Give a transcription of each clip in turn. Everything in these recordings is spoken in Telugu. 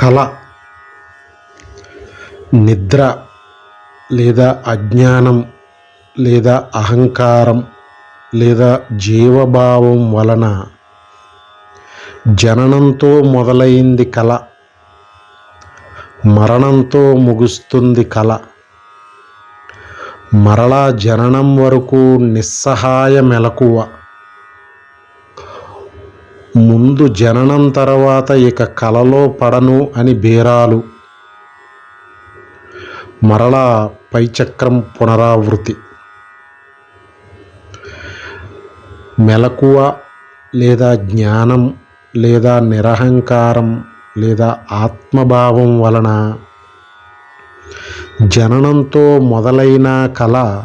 కళ నిద్ర లేదా అజ్ఞానం లేదా అహంకారం లేదా జీవభావం వలన జననంతో మొదలైంది కళ మరణంతో ముగుస్తుంది కళ. మరలా జననం వరకు నిస్సహాయ మెలకువ ముందు జననం తర్వాత ఇక కలలో పడను అని బేరాలు. మరలా పైచక్రం పునరావృతి. మెలకువ లేదా జ్ఞానం లేదా నిరహంకారం లేదా ఆత్మభావం వలన జననంతో మొదలైన కళ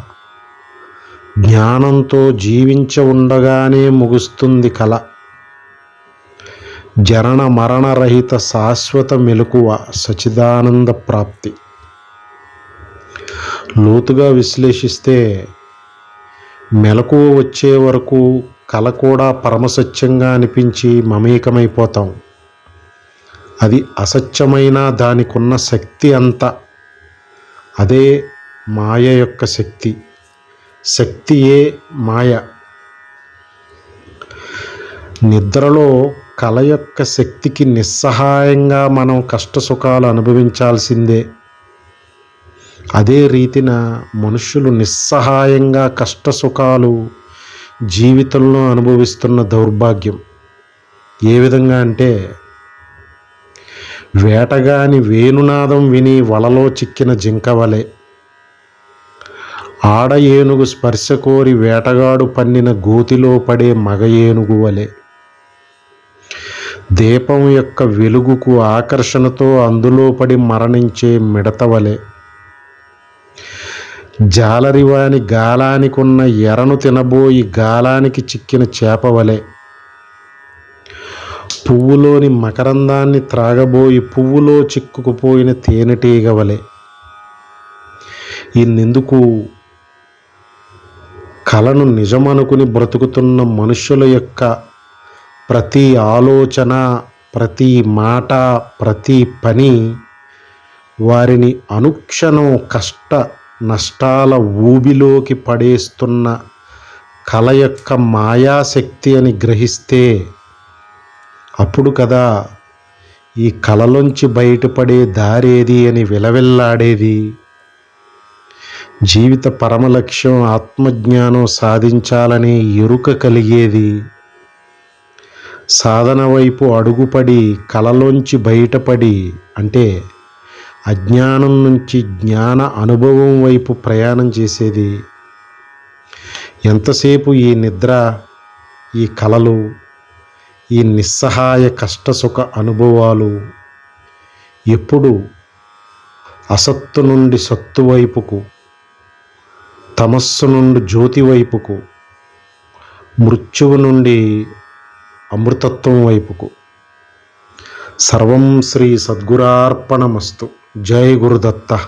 జ్ఞానంతో జీవించ ఉండగానే ముగుస్తుంది కళ. జనన మరణరహిత శాశ్వత మెలకువ సచిదానంద ప్రాప్తి. లోతుగా విశ్లేషిస్తే మెలకువ వచ్చే వరకు కళ కూడా పరమసత్యంగా అనిపించి మమేకమైపోతాం. అది అసత్యమైన దానికున్న శక్తి అంత. అదే మాయ యొక్క శక్తి. శక్తియే మాయ? నిద్రలో కళ యొక్క శక్తికి నిస్సహాయంగా మనం కష్టసుఖాలు అనుభవించాల్సిందే. అదే రీతిన మనుషులు నిస్సహాయంగా కష్టసుఖాలు జీవితంలో అనుభవిస్తున్న దౌర్భాగ్యం. ఏ విధంగా అంటే వేటగాని వేణునాదం విని వలలో చిక్కిన జింక వలె ఆడ ఏనుగు స్పర్శ కోరి వేటగాడు పన్నిన గోతిలో పడే మగ ఏనుగు వలె. దీపం యొక్క వెలుగుకు ఆకర్షణతో అందులో పడి మరణించే మిడత వలె. జాలరివాని గాలానికున్న ఎరను తినబోయి గాలానికి చిక్కిన చేప వలె. పువ్వులోని మకరందాన్ని త్రాగబోయి పువ్వులో చిక్కుకుపోయిన తేనెటీగ వలె. ఇన్నెందుకు కలను నిజమనుకుని బ్రతుకుతున్న మనుషుల యొక్క ప్రతి ఆలోచన ప్రతి మాట ప్రతి పని వారిని అనుక్షణం కష్ట నష్టాల ఊబిలోకి పడేస్తున్న కళ యొక్క మాయాశక్తి అని గ్రహిస్తే అప్పుడు కదా ఈ కళలోంచి బయటపడే దారేది అని విలవిల్లాడేది? జీవిత పరమ లక్ష్యం ఆత్మజ్ఞానం సాధించాలనే ఎరుక కలిగేది? సాధన వైపు అడుగుపడి కలలోంచి బయటపడి అంటే అజ్ఞానం నుంచి జ్ఞాన అనుభవం వైపు ప్రయాణం చేసేది. ఎంతసేపు ఈ నిద్ర ఈ కళలు ఈ నిస్సహాయ కష్టసుఖ అనుభవాలు ఎప్పుడు అసత్తు నుండి సత్తు వైపుకు తమస్సు నుండి జ్యోతి వైపుకు మృత్యువు నుండి అమృతత్వం వైపుకు. సర్వం శ్రీ సద్గురార్పణమస్తు. జై గురుదత్త.